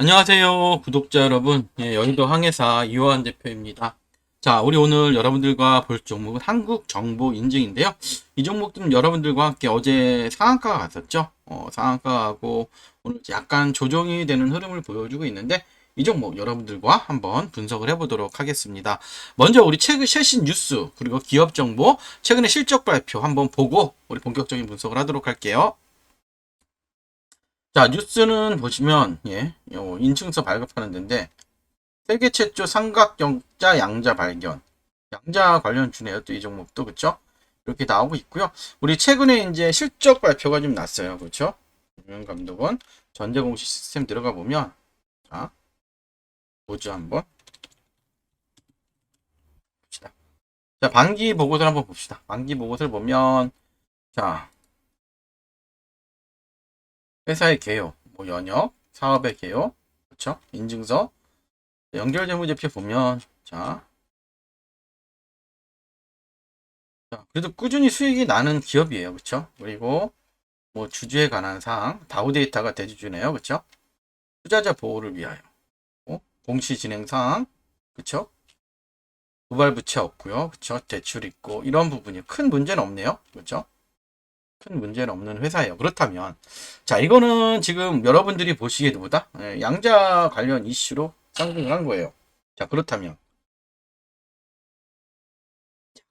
안녕하세요, 구독자 여러분. 예, 여의도 항해사 이호환 대표입니다. 자, 우리 오늘 여러분들과 볼 종목은 한국 정보 인증인데요. 이 종목들은 여러분들과 함께 어제 상한가가 갔었죠. 어, 상한가하고 오늘 약간 조정이 되는 흐름을 보여주고 있는데 이 종목 여러분들과 한번 분석을 해보도록 하겠습니다. 먼저 우리 최근 최신 뉴스 그리고 기업 정보 최근에 실적 발표 한번 보고 우리 본격적인 분석을 하도록 할게요. 자, 뉴스는 보시면, 예, 요 인증서 발급하는 데인데, 세계 최초 삼각경자 양자 발견. 양자 관련 주네요. 또 이 종목도, 그쵸? 이렇게 나오고 있고요. 우리 최근에 이제 실적 발표가 좀 났어요. 그쵸? 유명 감독은 전자공시 시스템 들어가 보면, 자, 보죠, 한번. 봅시다. 자, 반기 보고서를 한번 봅시다. 반기 보고서를 보면, 자, 회사의 개요, 뭐 연역, 사업의 개요, 그렇죠? 인증서, 연결재무제표 보면 자, 자, 그래도 꾸준히 수익이 나는 기업이에요, 그렇죠? 그리고 뭐 주주에 관한 사항, 다우 데이터가 대주주네요, 그렇죠? 투자자 보호를 위하여, 어? 공시 진행 사항, 그렇죠? 고발 부채 없고요, 그렇죠? 대출 있고 이런 부분이 큰 문제는 없네요, 그렇죠? 큰 문제는 없는 회사예요. 그렇다면 자 이거는 지금 여러분들이 보시기보다 예, 양자 관련 이슈로 상승을 한 거예요. 자 그렇다면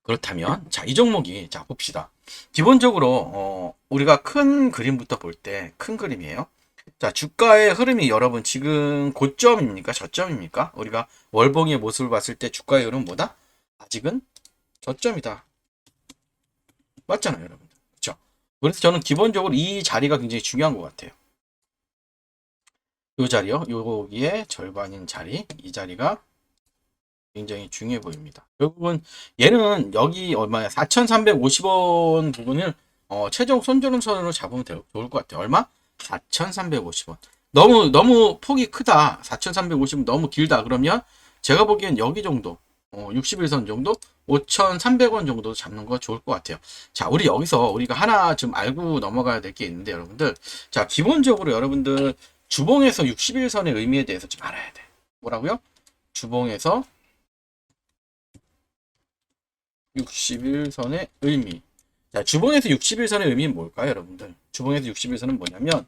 그렇다면 자 이 종목이 자 봅시다. 기본적으로 어, 우리가 큰 그림부터 볼 때 큰 그림이에요. 자 주가의 흐름이 여러분 지금 고점입니까 저점입니까? 우리가 월봉의 모습을 봤을 때 주가의 흐름 보다 아직은 저점이다. 맞잖아요, 여러분. 그래서 저는 기본적으로 이 자리가 굉장히 중요한 것 같아요. 이 자리요. 여기에 절반인 자리. 이 자리가 굉장히 중요해 보입니다. 결국은 얘는 여기 얼마야? 4,350원 부분을 어, 최종 손절음선으로 잡으면 될- 좋을 것 같아요. 얼마? 4,350원. 너무 너무 폭이 크다. 4,350원 너무 길다. 그러면 제가 보기엔 여기 정도 어, 61선 정도 5,300원 정도 잡는 거 좋을 것 같아요. 자, 우리 여기서 우리가 하나 좀 알고 넘어가야 될 게 있는데 여러분들. 자, 기본적으로 여러분들 주봉에서 61선의 의미에 대해서 좀 알아야 돼. 뭐라고요? 주봉에서 61선의 의미. 자, 주봉에서 61선의 의미는 뭘까요, 여러분들? 주봉에서 61선은 뭐냐면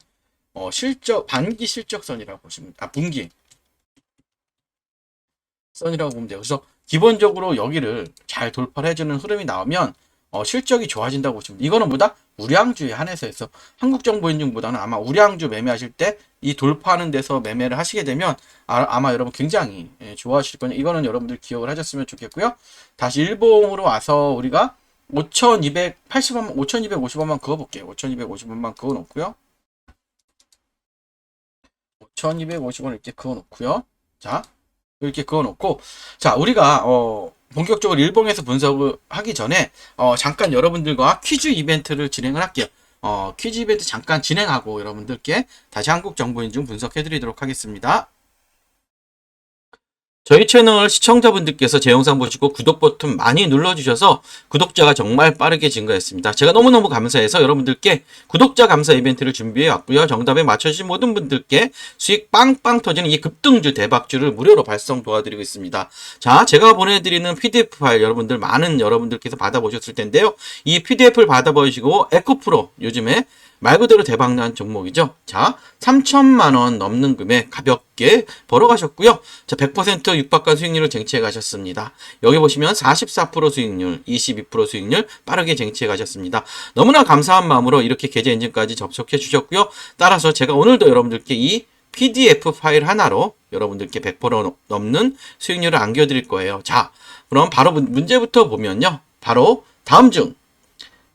어, 실적 반기 실적선이라고 보시면 아, 분기 선이라고 보면 돼요. 그래서 기본적으로 여기를 잘 돌파를 해주는 흐름이 나오면 어, 실적이 좋아진다고 보시면. 이거는 뭐다? 우량주에 한해서 해서 한국 정보인증보다는 아마 우량주 매매하실 때 이 돌파하는 데서 매매를 하시게 되면 아, 마 여러분 굉장히 예, 좋아하실 거예요. 이거는 여러분들 기억을 하셨으면 좋겠고요. 다시 일봉으로 와서 우리가 5,280원, 5,250원만 그어볼게요. 5,250원만 그어놓고요. 5,250원 이렇게 그어놓고요. 자, 이렇게 그어놓고 자 우리가 어 본격적으로 일봉에서 분석을 하기 전에 어 잠깐 여러분들과 퀴즈 이벤트를 진행을 할게요. 어 퀴즈 이벤트 잠깐 진행하고 여러분들께 다시 한국 정보인증 분석해 드리도록 하겠습니다. 저희 채널 시청자분들께서 제 영상 보시고 구독 버튼 많이 눌러주셔서 구독자가 정말 빠르게 증가했습니다. 제가 너무너무 감사해서 여러분들께 구독자 감사 이벤트를 준비해 왔고요. 정답에 맞춰주신 모든 분들께 수익 빵빵 터지는 이 급등주 대박주를 무료로 발송 도와드리고 있습니다. 자, 제가 보내드리는 PDF 파일 여러분들 많은 여러분들께서 받아보셨을 텐데요. 이 PDF를 받아보시고 에코프로 요즘에 말 그대로 대박난 종목이죠. 자, 3천만 원 넘는 금액 가볍게 벌어가셨고요. 자, 100% 육박한 수익률을 쟁취해 가셨습니다. 여기 보시면 44% 수익률, 22% 수익률 빠르게 쟁취해 가셨습니다. 너무나 감사한 마음으로 이렇게 계좌 인증까지 접속해 주셨고요. 따라서 제가 오늘도 여러분들께 이 PDF 파일 하나로 여러분들께 100% 넘는 수익률을 안겨드릴 거예요. 자, 그럼 바로 문- 문제부터 보면요. 바로 다음 중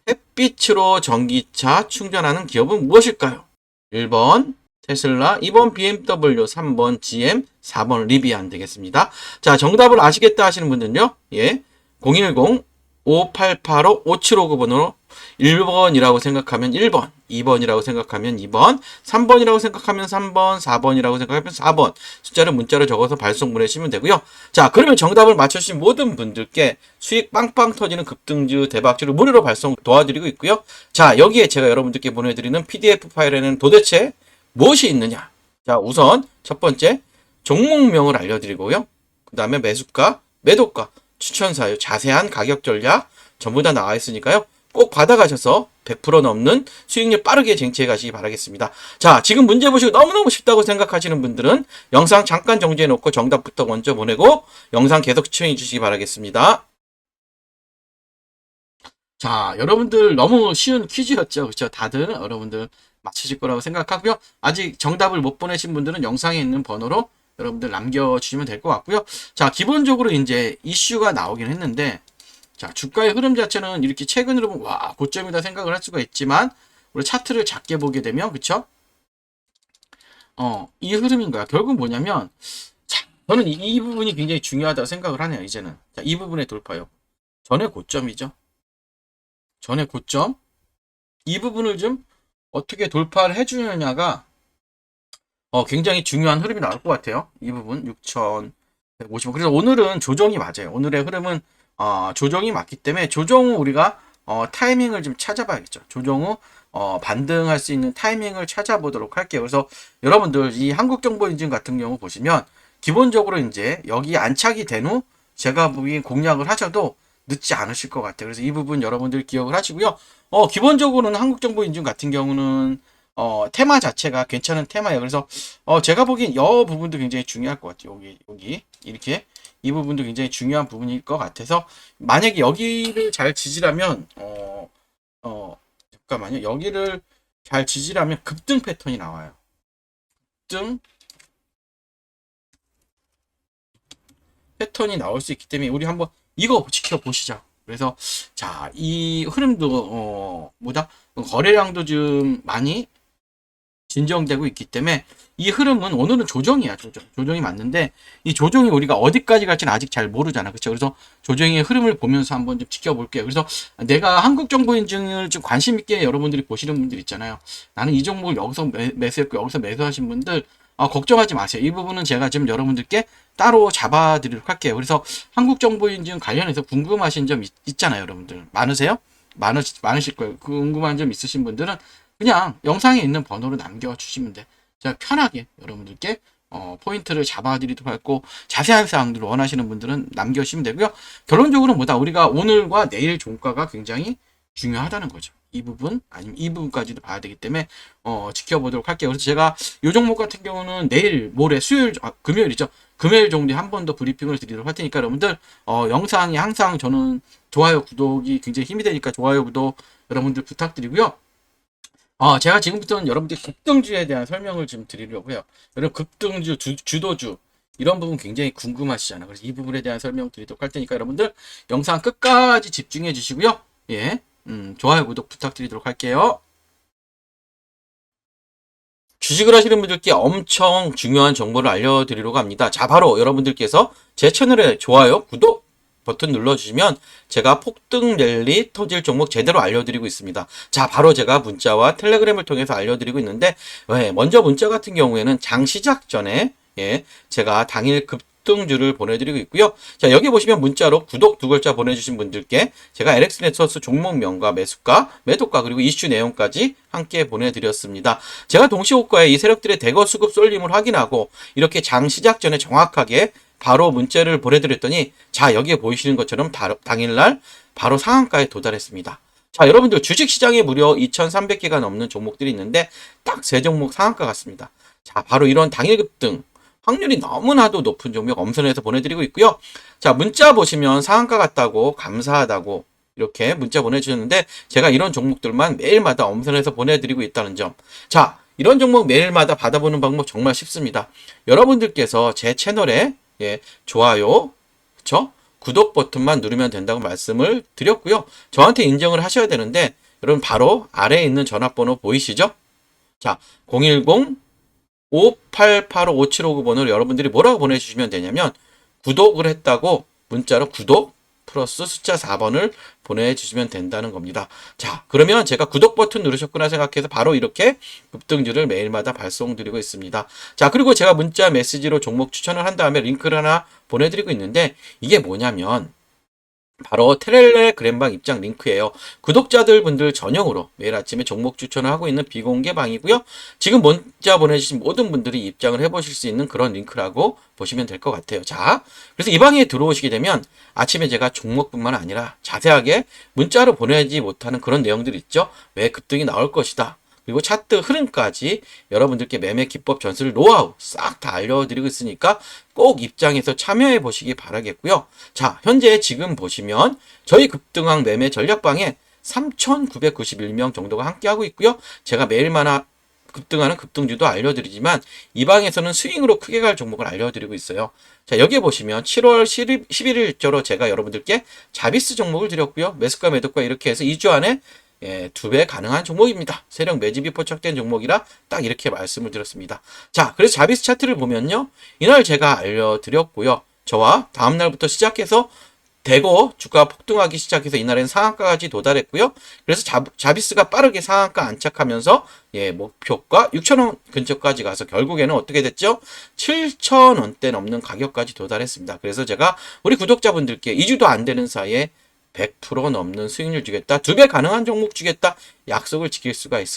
햇빛으로 전기차 충전하는 기업은 무엇일까요? 1번 테슬라, 2번 BMW, 3번 GM, 4번 리비안 되겠습니다. 자, 정답을 아시겠다 하시는 분들은요. 예. 010 5885-5759번으로 1번이라고 생각하면 1번, 2번이라고 생각하면 2번, 3번이라고 생각하면 3번, 4번이라고 생각하면 4번 숫자를 문자로 적어서 발송 보내시면 되고요. 자, 그러면 정답을 맞춰주신 모든 분들께 수익 빵빵 터지는 급등주 대박주를 무료로 발송 도와드리고 있고요. 자, 여기에 제가 여러분들께 보내드리는 PDF 파일에는 도대체 무엇이 있느냐? 자, 우선 첫 번째 종목명을 알려드리고요. 그 다음에 매수가, 매도가, 추천 사유, 자세한 가격 전략 전부 다 나와 있으니까요. 꼭 받아가셔서 100% 넘는 수익률 빠르게 쟁취해 가시기 바라겠습니다. 자, 지금 문제 보시고 너무너무 쉽다고 생각하시는 분들은 영상 잠깐 정지해 놓고 정답부터 먼저 보내고 영상 계속 시청해 주시기 바라겠습니다. 자, 여러분들 너무 쉬운 퀴즈였죠. 그렇죠? 다들 여러분들 맞추실 거라고 생각하고요. 아직 정답을 못 보내신 분들은 영상에 있는 번호로 여러분들 남겨주시면 될 것 같고요. 자, 기본적으로 이제 이슈가 나오긴 했는데, 자, 주가의 흐름 자체는 이렇게 최근으로 보면, 와, 고점이다 생각을 할 수가 있지만, 우리 차트를 작게 보게 되면, 그쵸? 어, 이 흐름인 거야. 결국 뭐냐면, 자, 저는 이, 이 부분이 굉장히 중요하다고 생각을 하네요, 이제는. 자, 이 부분의 돌파요. 전에 고점이죠. 전에 고점. 이 부분을 좀 어떻게 돌파를 해주느냐가 어, 굉장히 중요한 흐름이 나올 것 같아요. 이 부분 6,150원. 그래서 오늘은 조정이 맞아요. 오늘의 흐름은 어, 조정이 맞기 때문에 조정 후 우리가 어, 타이밍을 좀 찾아봐야겠죠. 조정 후 어, 반등할 수 있는 타이밍을 찾아보도록 할게요. 그래서 여러분들 이 한국정보인증 같은 경우 보시면 기본적으로 이제 여기 안착이 된 후 제가 보기엔 공략을 하셔도 늦지 않으실 것 같아요. 그래서 이 부분 여러분들 기억을 하시고요. 어, 기본적으로는 한국정보인증 같은 경우는 어, 테마 자체가 괜찮은 테마예요. 그래서 어, 제가 보기엔 이 부분도 굉장히 중요할 것 같아요. 여기 여기 이렇게 이 부분도 굉장히 중요한 부분일 것 같아서 만약에 여기를 잘 지지라면 어, 어, 잠깐만요. 여기를 잘 지지라면 급등 패턴이 나와요. 급등 패턴이 나올 수 있기 때문에 우리 한번 이거 지켜보시죠. 그래서 자, 이 흐름도 어, 뭐다? 거래량도 좀 많이 진정되고 있기 때문에 이 흐름은 오늘은 조정이야 조정. 조정이 맞는데 이 조정이 우리가 어디까지 갈지는 아직 잘 모르잖아. 그렇죠 그래서 조정의 흐름을 보면서 한번 좀 지켜볼게요. 그래서 내가 한국 정보 인증을 좀 관심 있게 여러분들이 보시는 분들 있잖아요. 나는 이 종목을 여기서 매, 매수했고 여기서 매수하신 분들 아, 걱정하지 마세요. 이 부분은 제가 지금 여러분들께 따로 잡아드리도록 할게요. 그래서 한국 정보 인증 관련해서 궁금하신 점 있, 잖아요 여러분들. 많으세요? 많으, 많으실 거예요. 궁금한 점 있으신 분들은 그냥 영상에 있는 번호로 남겨주시면 돼. 제가 편하게 여러분들께 어, 포인트를 잡아드리도록 하고 자세한 사항들을 원하시는 분들은 남겨주시면 되고요. 결론적으로 뭐다 우리가 오늘과 내일 종가가 굉장히 중요하다는 거죠. 이 부분 아니면 이 부분까지도 봐야 되기 때문에 어, 지켜보도록 할게요. 그래서 제가 이 종목 같은 경우는 내일 모레 수요일 아, 금요일이죠. 금요일 정도에 한 번 더 브리핑을 드리도록 할 테니까 여러분들 어, 영상이 항상 저는 좋아요 구독이 굉장히 힘이 되니까 좋아요 구독 여러분들 부탁드리고요. 어, 제가 지금부터는 여러분들 급등주에 대한 설명을 좀 드리려고 해요. 여러분 급등주, 주, 주도주 이런 부분 굉장히 궁금하시잖아요. 그래서 이 부분에 대한 설명 드리도록 할 테니까 여러분들 영상 끝까지 집중해 주시고요. 예, 음, 좋아요, 구독 부탁드리도록 할게요. 주식을 하시는 분들께 엄청 중요한 정보를 알려드리려고 합니다. 자, 바로 여러분들께서 제 채널에 좋아요, 구독, 버튼 눌러주시면 제가 폭등 랠리 터질 종목 제대로 알려드리고 있습니다. 자, 바로 제가 문자와 텔레그램을 통해서 알려드리고 있는데, 네, 먼저 문자 같은 경우에는 장 시작 전에, 예, 제가 당일 급 등주를 보내드리고 있고요. 자, 여기 보시면 문자로 구독 두 글자 보내주신 분들께 제가 LX 네트워스 종목명과 매수가, 매도가, 그리고 이슈 내용까지 함께 보내드렸습니다. 제가 동시호가에 이 세력들의 대거 수급 쏠림을 확인하고, 이렇게 장 시작 전에 정확하게 바로 문자를 보내드렸더니 자 여기에 보이시는 것처럼 당일날 바로 상한가에 도달했습니다. 자 여러분들 주식시장에 무려 2,300개가 넘는 종목들이 있는데 딱 세 종목 상한가 같습니다. 자 바로 이런 당일 급등 확률이 너무나도 높은 종목 엄선해서 보내드리고 있고요. 자 문자 보시면 상한가 같다고 감사하다고 이렇게 문자 보내주셨는데 제가 이런 종목들만 매일마다 엄선해서 보내드리고 있다는 점. 자 이런 종목 매일마다 받아보는 방법 정말 쉽습니다. 여러분들께서 제 채널에 예, 좋아요, 그쵸? 구독 버튼만 누르면 된다고 말씀을 드렸고요. 저한테 인정을 하셔야 되는데 여러분 바로 아래에 있는 전화번호 보이시죠? 자, 010 58855759번으로 여러분들이 뭐라고 보내주시면 되냐면 구독을 했다고 문자로 구독 플러스 숫자 4번을 보내주시면 된다는 겁니다. 자, 그러면 제가 구독 버튼 누르셨구나 생각해서 바로 이렇게 급등주를 매일마다 발송드리고 있습니다. 자, 그리고 제가 문자 메시지로 종목 추천을 한 다음에 링크를 하나 보내드리고 있는데 이게 뭐냐면 바로 텔레그램방 입장 링크예요. 구독자들 분들 전용으로 매일 아침에 종목 추천을 하고 있는 비공개 방이고요. 지금 문자 보내주신 모든 분들이 입장을 해보실 수 있는 그런 링크라고 보시면 될 것 같아요. 자, 그래서 이 방에 들어오시게 되면 아침에 제가 종목뿐만 아니라 자세하게 문자로 보내지 못하는 그런 내용들이 있죠. 왜 급등이 나올 것이다. 그리고 차트 흐름까지 여러분들께 매매 기법 전술 노하우 싹 다 알려드리고 있으니까 꼭 입장해서 참여해 보시기 바라겠고요. 자, 현재 지금 보시면 저희 급등왕 매매 전략방에 3,991명 정도가 함께하고 있고요. 제가 매일마다 급등하는 급등주도 알려드리지만 이 방에서는 스윙으로 크게 갈 종목을 알려드리고 있어요. 자, 여기에 보시면 7월 10일, 11일자로 제가 여러분들께 자비스 종목을 드렸고요. 매수가 매도가 이렇게 해서 2주 안에 예, 두 배 가능한 종목입니다. 세력 매집이 포착된 종목이라 딱 이렇게 말씀을 드렸습니다. 자, 그래서 자비스 차트를 보면요. 이날 제가 알려드렸고요. 저와 다음 날부터 시작해서 대거 주가 폭등하기 시작해서 이날엔 상한가까지 도달했고요. 그래서 자, 자비스가 빠르게 상한가 안착하면서 예, 목표가 6,000원 근처까지 가서 결국에는 어떻게 됐죠? 7,000원대 넘는 가격까지 도달했습니다. 그래서 제가 우리 구독자분들께 2주도 안 되는 사이에 100% 넘는 수익률 주겠다. 두 배 가능한 종목 주겠다. 약속을 지킬 수가 있,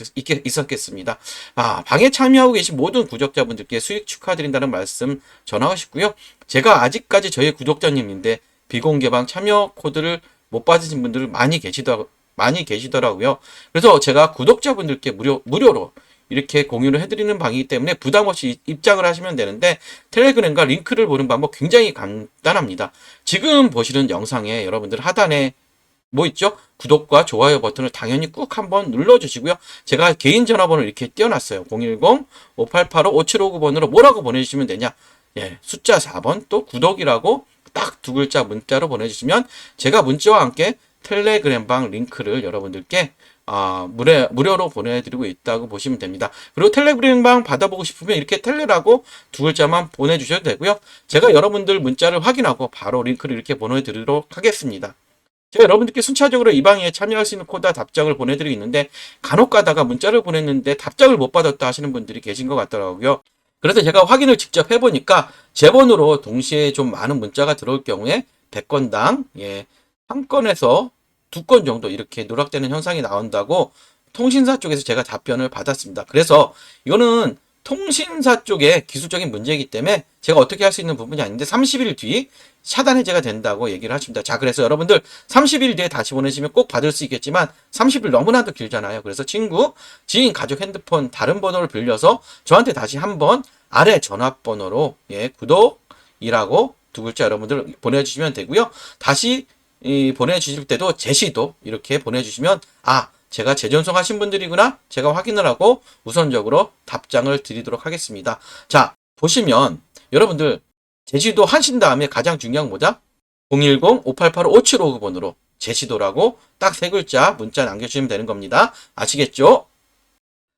었겠습니다 아, 방에 참여하고 계신 모든 구독자분들께 수익 축하드린다는 말씀 전하고 싶고요. 제가 아직까지 저희 구독자님인데 비공개방 참여 코드를 못 받으신 분들 많이 계시더, 많이 계시더라고요. 그래서 제가 구독자분들께 무료, 무료로 이렇게 공유를 해드리는 방이기 때문에 부담 없이 입장을 하시면 되는데 텔레그램과 링크를 보는 방법 굉장히 간단합니다. 지금 보시는 영상에 여러분들 하단에 뭐 있죠? 구독과 좋아요 버튼을 당연히 꾹 한번 눌러주시고요. 제가 개인 전화번호 이렇게 띄워놨어요. 010-5885-5759번으로 뭐라고 보내주시면 되냐? 예, 숫자 4번 또 구독이라고 딱 두 글자 문자로 보내주시면 제가 문자와 함께 텔레그램방 링크를 여러분들께 아, 무료, 무료로 보내드리고 있다고 보시면 됩니다. 그리고 텔레그램방 받아보고 싶으면 이렇게 텔레라고 두 글자만 보내주셔도 되고요. 제가 여러분들 문자를 확인하고 바로 링크를 이렇게 보내드리도록 하겠습니다. 제가 여러분들께 순차적으로 이 방에 참여할 수 있는 코드 답장을 보내드리고 있는데 간혹 가다가 문자를 보냈는데 답장을 못 받았다 하시는 분들이 계신 것 같더라고요. 그래서 제가 확인을 직접 해보니까 제 번호로 동시에 좀 많은 문자가 들어올 경우에 100건당 예, 한 건에서 두 건 정도 이렇게 누락되는 현상이 나온다고 통신사 쪽에서 제가 답변을 받았습니다. 그래서 이거는 통신사 쪽의 기술적인 문제이기 때문에 제가 어떻게 할 수 있는 부분이 아닌데 30일 뒤 차단 해제가 된다고 얘기를 하십니다. 자, 그래서 여러분들 30일 뒤에 다시 보내시면 꼭 받을 수 있겠지만 30일 너무나도 길잖아요. 그래서 친구, 지인, 가족 핸드폰 다른 번호를 빌려서 저한테 다시 한번 아래 전화번호로 예, 구독이라고 두 글자 여러분들 보내주시면 되고요. 다시 이 보내주실 때도 제시도 이렇게 보내주시면 아 제가 재전송 하신 분들이구나 제가 확인을 하고 우선적으로 답장을 드리도록 하겠습니다. 자 보시면 여러분들 제시도 하신 다음에 가장 중요한 뭐다? 010-5885-5759번으로 제시도라고 딱 세 글자 문자 남겨주시면 되는 겁니다. 아시겠죠?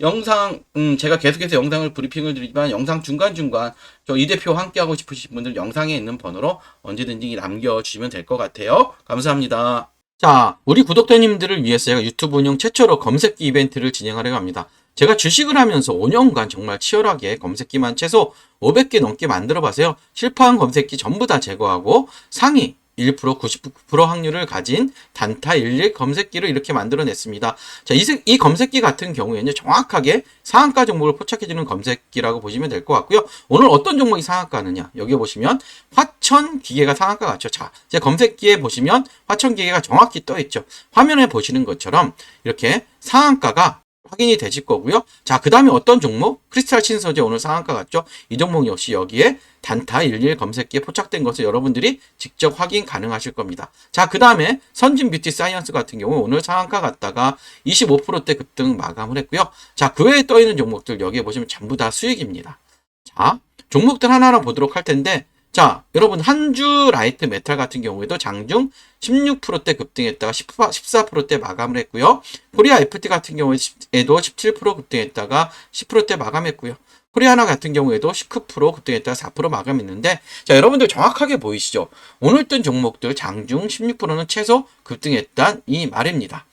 영상 음, 제가 계속해서 영상을 브리핑을 드리지만 영상 중간중간 저 이 대표 함께 하고 싶으신 분들 영상에 있는 번호로 언제든지 남겨주시면 될 것 같아요. 감사합니다. 자, 우리 구독자님들을 위해서 제가 유튜브 운영 최초로 검색기 이벤트를 진행하려고 합니다. 제가 주식을 하면서 5년간 정말 치열하게 검색기만 최소 500개 넘게 만들어 봐서요. 실패한 검색기 전부 다 제거하고 상위 1% 99% 확률을 가진 단타 11 검색기를 이렇게 만들어냈습니다. 자, 이, 이 검색기 같은 경우에는 정확하게 상한가 종목을 포착해주는 검색기라고 보시면 될 것 같고요. 오늘 어떤 종목이 상한가느냐? 여기 보시면 화천 기계가 상한가 같죠. 자, 제 검색기에 보시면 화천 기계가 정확히 떠 있죠. 화면에 보시는 것처럼 이렇게 상한가가 확인이 되실 거고요. 자, 그 다음에 어떤 종목? 크리스탈 신소재 오늘 상한가 같죠? 이 종목 역시 여기에 단타 11 검색기에 포착된 것을 여러분들이 직접 확인 가능하실 겁니다. 자, 그 다음에 선진 뷰티 사이언스 같은 경우 오늘 상한가 갔다가 25%대 급등 마감을 했고요. 자, 그 외에 떠있는 종목들 여기에 보시면 전부 다 수익입니다. 자, 종목들 하나하나 보도록 할 텐데 자, 여러분 한주 라이트 메탈 같은 경우에도 장중 16%대 급등했다가 14%대 마감을 했고요. 코리아 FT 같은 경우에도 17% 급등했다가 10%대 마감했고요. 코리아나 같은 경우에도 19% 급등했다가 4% 마감했는데 자, 여러분들 정확하게 보이시죠? 오늘 뜬 종목들 장중 16%는 최소 급등했단 이 말입니다.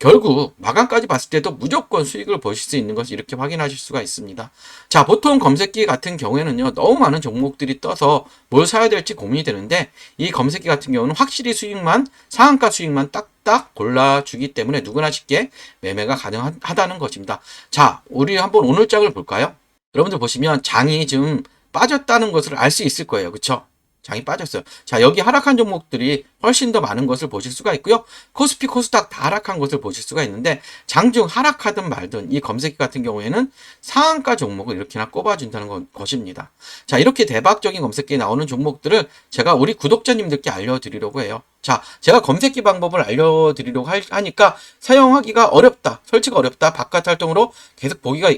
결국 마감까지 봤을 때도 무조건 수익을 보실 수 있는 것을 이렇게 확인하실 수가 있습니다. 자, 보통 검색기 같은 경우에는요, 너무 많은 종목들이 떠서 뭘 사야 될지 고민이 되는데, 이 검색기 같은 경우는 확실히 수익만, 상한가 수익만 딱딱 골라주기 때문에 누구나 쉽게 매매가 가능하다는 것입니다. 자, 우리 한번 오늘 장을 볼까요? 여러분들 보시면 장이 지금 빠졌다는 것을 알 수 있을 거예요. 그쵸? 장이 빠졌어요. 자, 여기 하락한 종목들이 훨씬 더 많은 것을 보실 수가 있고요. 코스피, 코스닥 다 하락한 것을 보실 수가 있는데 장중 하락하든 말든 이 검색기 같은 경우에는 상한가 종목을 이렇게나 꼽아준다는 건- 것입니다. 자, 이렇게 대박적인 검색기에 나오는 종목들을 제가 우리 구독자님들께 알려드리려고 해요. 자, 제가 검색기 방법을 알려드리려고 할- 하니까 사용하기가 어렵다, 설치가 어렵다, 바깥 활동으로 계속 보기가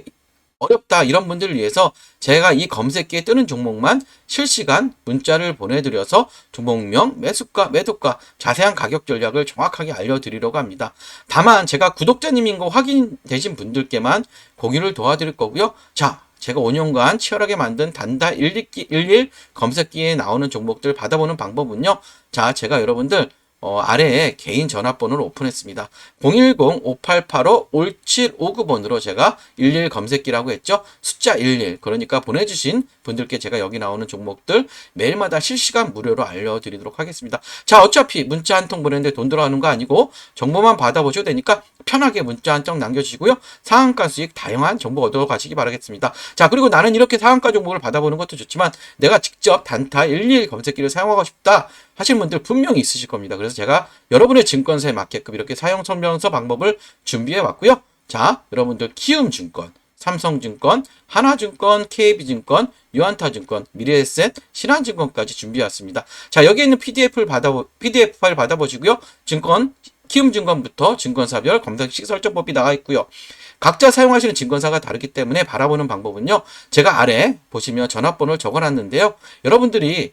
어렵다 이런 분들을 위해서 제가 이 검색기에 뜨는 종목만 실시간 문자를 보내드려서 종목명, 매수가, 매도가, 자세한 가격 전략을 정확하게 알려드리려고 합니다. 다만 제가 구독자님인 거 확인되신 분들께만 공유를 도와드릴 거고요. 자, 제가 5년간 치열하게 만든 단다 11기, 11 검색기에 나오는 종목들 받아보는 방법은요. 자, 제가 여러분들 어, 아래에 개인 전화번호를 오픈했습니다. 010-5885-5759번으로 제가 11 검색기라고 했죠. 숫자 11. 그러니까 보내주신 분들께 제가 여기 나오는 종목들 매일마다 실시간 무료로 알려드리도록 하겠습니다. 자, 어차피 문자 한 통 보내는데 돈 들어가는 거 아니고 정보만 받아보셔도 되니까 편하게 문자 한 통 남겨주시고요. 상한가 수익 다양한 정보 얻어 가시기 바라겠습니다. 자, 그리고 나는 이렇게 상한가 정보를 받아보는 것도 좋지만 내가 직접 단타 11 검색기를 사용하고 싶다 하시는 분들 분명히 있으실 겁니다. 그래서 제가 여러분의 증권사에 맞게끔 이렇게 사용 설명서 방법을 준비해 왔고요. 자, 여러분들 키움증권, 삼성증권, 하나증권, KB증권, 유한타증권, 미래에셋, 신한증권까지 준비해왔습니다. 자, 여기 있는 PDF를 받아 PDF 파일 받아보시고요. 증권 키움증권부터 증권사별 검색식 설정법이 나와 있고요. 각자 사용하시는 증권사가 다르기 때문에 바라보는 방법은요. 제가 아래 보시면 전화번호를 적어놨는데요. 여러분들이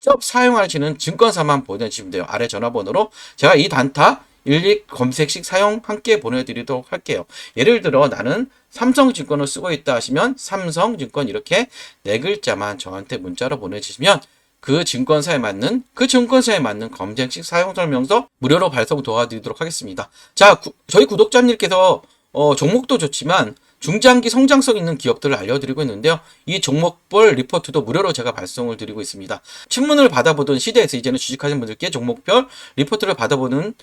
직접 사용하시는 증권사만 보내주시면 돼요. 아래 전화번호로 제가 이 단타 일일 검색식 사용 함께 보내드리도록 할게요. 예를 들어 나는 삼성증권을 쓰고 있다 하시면 삼성증권 이렇게 네 글자만 저한테 문자로 보내주시면 그 증권사에 맞는 그 증권사에 맞는 검색식 사용 설명서 무료로 발송 도와드리도록 하겠습니다. 자, 구- 저희 구독자님께서 어, 종목도 좋지만 중장기 성장성 있는 기업들을 알려드리고 있는데요. 이 종목별 리포트도 무료로 제가 발송을 드리고 있습니다. 친문을 받아보던 시대에서 이제는 주식하시는 분들께 종목별 리포트를 받아보는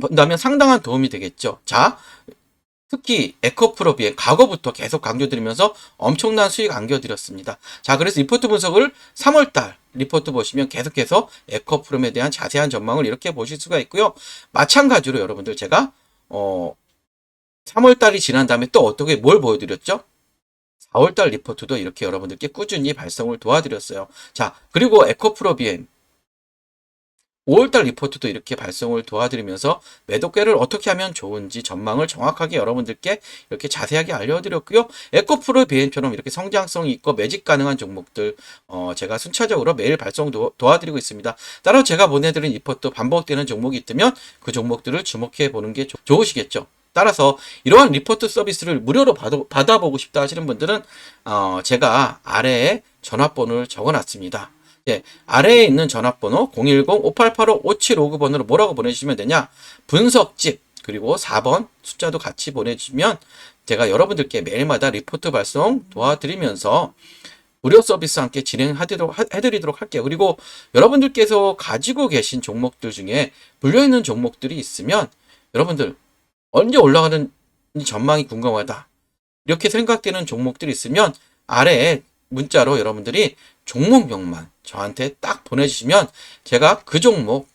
본다면 상당한 도움이 되겠죠. 자, 특히 에코프로비의 과거부터 계속 강조드리면서 엄청난 수익 안겨드렸습니다. 자, 그래서 리포트 분석을 3월달 리포트 보시면 계속해서 에코프롬에 대한 자세한 전망을 이렇게 보실 수가 있고요. 마찬가지로 여러분들 제가 어 3월달이 지난 다음에 또 어떻게 뭘 보여드렸죠? 4월달 리포트도 이렇게 여러분들께 꾸준히 발송을 도와드렸어요. 자, 그리고 에코프로비엠 5월달 리포트도 이렇게 발송을 도와드리면서 매도계를 어떻게 하면 좋은지 전망을 정확하게 여러분들께 이렇게 자세하게 알려드렸고요. 에코프로 비엔처럼 이렇게 성장성이 있고 매직 가능한 종목들 어, 제가 순차적으로 매일 발송 도, 도와드리고 있습니다. 따로 제가 보내드린 리포트 반복되는 종목이 있다면 그 종목들을 주목해 보는 게 좋- 좋으시겠죠. 따라서 이러한 리포트 서비스를 무료로 받아, 받아보고 싶다 하시는 분들은 어, 제가 아래에 전화번호를 적어놨습니다. 예, 아래에 있는 전화번호 010-5885-5759번으로 뭐라고 보내주시면 되냐? 분석집 그리고 4번 숫자도 같이 보내주시면 제가 여러분들께 매일마다 리포트 발송 도와드리면서 무료 서비스 함께 진행하도록 하- 해드리도록 할게요. 그리고 여러분들께서 가지고 계신 종목들 중에 물려있는 종목들이 있으면 여러분들 언제 올라가는 전망이 궁금하다. 이렇게 생각되는 종목들이 있으면 아래에 문자로 여러분들이 종목명만 저한테 딱 보내주시면 제가 그 종목 음,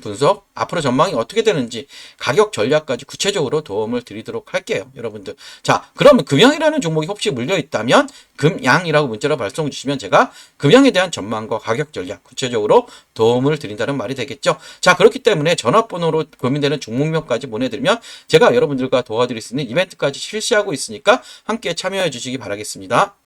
분석, 앞으로 전망이 어떻게 되는지 가격 전략까지 구체적으로 도움을 드리도록 할게요. 여러분들. 자, 그러면 금양이라는 종목이 혹시 물려 있다면 금양이라고 문자로 발송 주시면 제가 금양에 대한 전망과 가격 전략 구체적으로 도움을 드린다는 말이 되겠죠. 자, 그렇기 때문에 전화번호로 고민되는 종목명까지 보내드리면 제가 여러분들과 도와드릴 수 있는 이벤트까지 실시하고 있으니까 함께 참여해 주시기 바라겠습니다.